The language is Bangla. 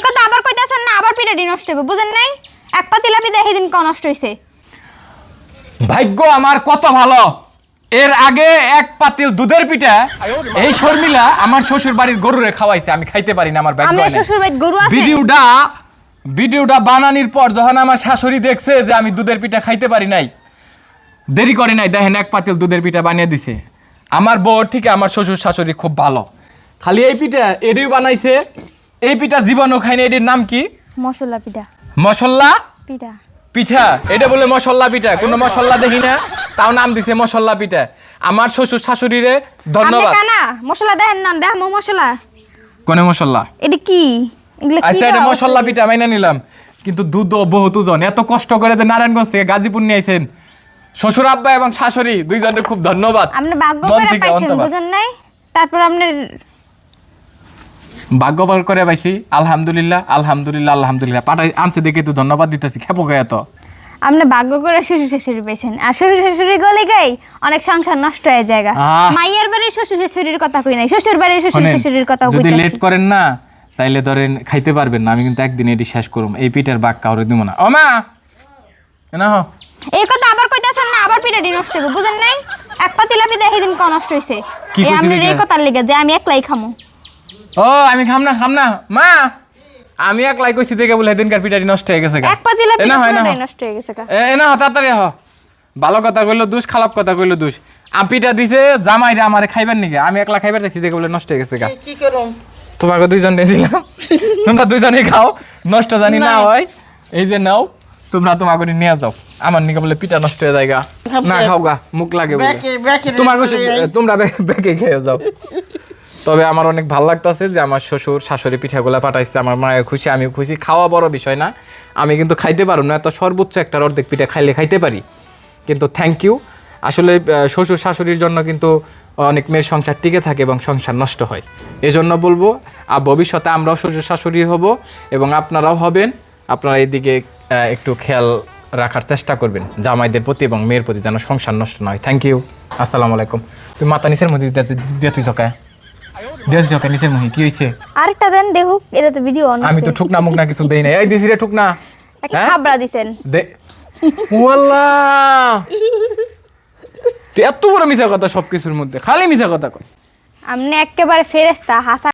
এই কথা আবার কইতাছেন না আবার নষ্ট হবে বুঝেন নাই? এক পাতিলা পিঠা সেদিন ক নষ্ট হইছে। ভাগ্য আমার কত ভালো। এর আগে এক পাতিল দুধের পিঠা এই শর্মিলা আমার শ্বশুর বাড়ির গরুরে খাওয়াইছে আমি খাইতে পারি না আমার ভাগ্য আমার। শ্বশুর বাড়িতে গরু আছে। ভিডিওটা ভিডিওটা বানানির পর যখন আমার শাশুড়ি দেখছে যে আমি দুধের পিঠা খাইতে পারি নাই দেরি করে নাই দেখেন এক পাতিল দুধের পিঠা বানিয়ে দিছে। আমার বউর থেকে আমার শ্বশুর শাশুড়ি খুব ভালো। খালি এই পিঠা এডিও বানাইছে এই পিঠা জীবনও খাইনি এটির নাম কি? মশলা পিঠা। মশলা? পিঠা। পিঠা? এটা বলে মশলা পিঠা। কোনো মশলা দেখি না তাও নাম দিছে মশলা পিঠা। আমার শ্বশুর শাশুড়িরে ধন্যবাদ। কানা মশলা দেখেন না মো মশলা। কোনে মশলা? এটা কি? এগুলো কি আচ্ছা এটা মশলা? পিঠা মাইনা নিলাম। কিন্তু দুধ বহুত ওজন। এত কষ্ট করে যে নারায়ণগঞ্জ থেকে গাজীপুর নিয়ে আইছেন। শ্বশুর আব্বা এবং শাশুড়ি দুইজনের খুব ধন্যবাদ। আপনি ভাগ্য করে পাইছেন। বুঝেন নাই? তারপর আপনার ভাগ্যবার করে পাইছি। আলহামদুলিল্লাহ আলহামদুলিল্লাহ আলহামদুলিল্লাহ। পাঠাই আনছে দেখে তো ধন্যবাদ দিতেছি। খেপো গায়ে তো আপনি ভাগ্য করে শ্বশুর শাশুড়ি পেয়েছেন আর শ্বশুর শাশুড়ি গলে গাই অনেক সংসার নষ্ট হয়ে জায়গা আহ। মাইয়ের বাড়ির শ্বশুর শাশুড়ির কথা কই নাই? শ্বশুর বাড়ির শ্বশুর শাশুড়ির কথা যদি লেট করেন না তাইলে ধরেন খাইতে পারবেন না। আমি কিন্তু একদিন এটি শেষ করুম। এই পিঠের বাঘ কাউরে দিব না। ও মা! না এই কথা আবার কইতাছেন না আবার পিঠাটি নষ্ট হবে বুঝেন নাই? এক পাতিলা পিঠা সেদিন ক নষ্ট হইছে। কি এই কইছি এই দেখে? কথার লেগে যে আমি একলাই খামো। ও আমি খাম না খাম না। মা! আমি এক লাই কইছি দেখে বলে সেদিনকার পিঠাটি নষ্ট হয়ে গেছে গা। এক পাতিলা এ না পিঠা হয় না। নষ্ট হয়ে গেছে এ এ না তাড়াতাড়ি হ। ভালো কথা কইলো দুষ খারাপ কথা কইলো দুষ। আপিটা দিছে জামাইরা আমারে খাইবার নিকে আমি একলা খাইবার দেখছি দেখে বলে নষ্ট হয়ে গেছে গা। কি করুম? তোমাকে দুইজন নিয়ে দিলাম। তোমরা দুইজনেই খাও। নষ্ট জানি না হয়। এই যে নাও তোমরা তোমাকে নিয়ে যাও। আমার নিকে বলে পিঠা নষ্ট হয়ে যায় গা। না খাও গা মুখ লাগে ব্যাকে তোমার তোমরা বে- বেঁকে খেয়ে যাও। তবে আমার অনেক ভালো লাগতাছে যে আমার শ্বশুর, শাশুড়ি পিঠাগুলা পাঠাইছে, আমার মায়ের খুশি আমি খুশি। খাওয়া বড় বিষয় না। আমি কিন্তু খাইতে পারব না, এত সর্বোচ্চ একটা অর্ধেক পিঠা খাইলে খাইতে পারি। কিন্তু থ্যাংক ইউ আসলে শ্বশুর, শাশুড়ির জন্য কিন্তু অনেক মেয়ের সংসার টিকে থাকে এবং সংসার নষ্ট হয়। এজন্য বলব আর ভবিষ্যতে আমরাও শ্বশুর, শাশুড়ি হব এবং আপনারাও হবেন। আপনারা এদিকে একটু খেয়াল রাখার চেষ্টা করবেন, জামাইদের প্রতি এবং মেয়ের প্রতি যেন সংসার নষ্ট না হয়। থ্যাংক ইউ আসসালামু আলাইকুম। তুই মাতা নিচের মধ্যে দিয়ে তুই চকায় তুই চকায় নিচের মধ্যে কি হয়েছে আরেকটা দেন দেখুক এটা তো ভিডিও অন আমি তো ঠুকনা মুখ না কিছু দেই না এই দিছি রে ঠুকনা। একটা হ্যাঁ? খাবড়া দিছেন। দে। ওয়াল্লা। এত বড় মিছা কথা সবকিছুর মধ্যে। খালি মিছা কথা কয়। আপনি একেবারে ফেরেস্তা হাসা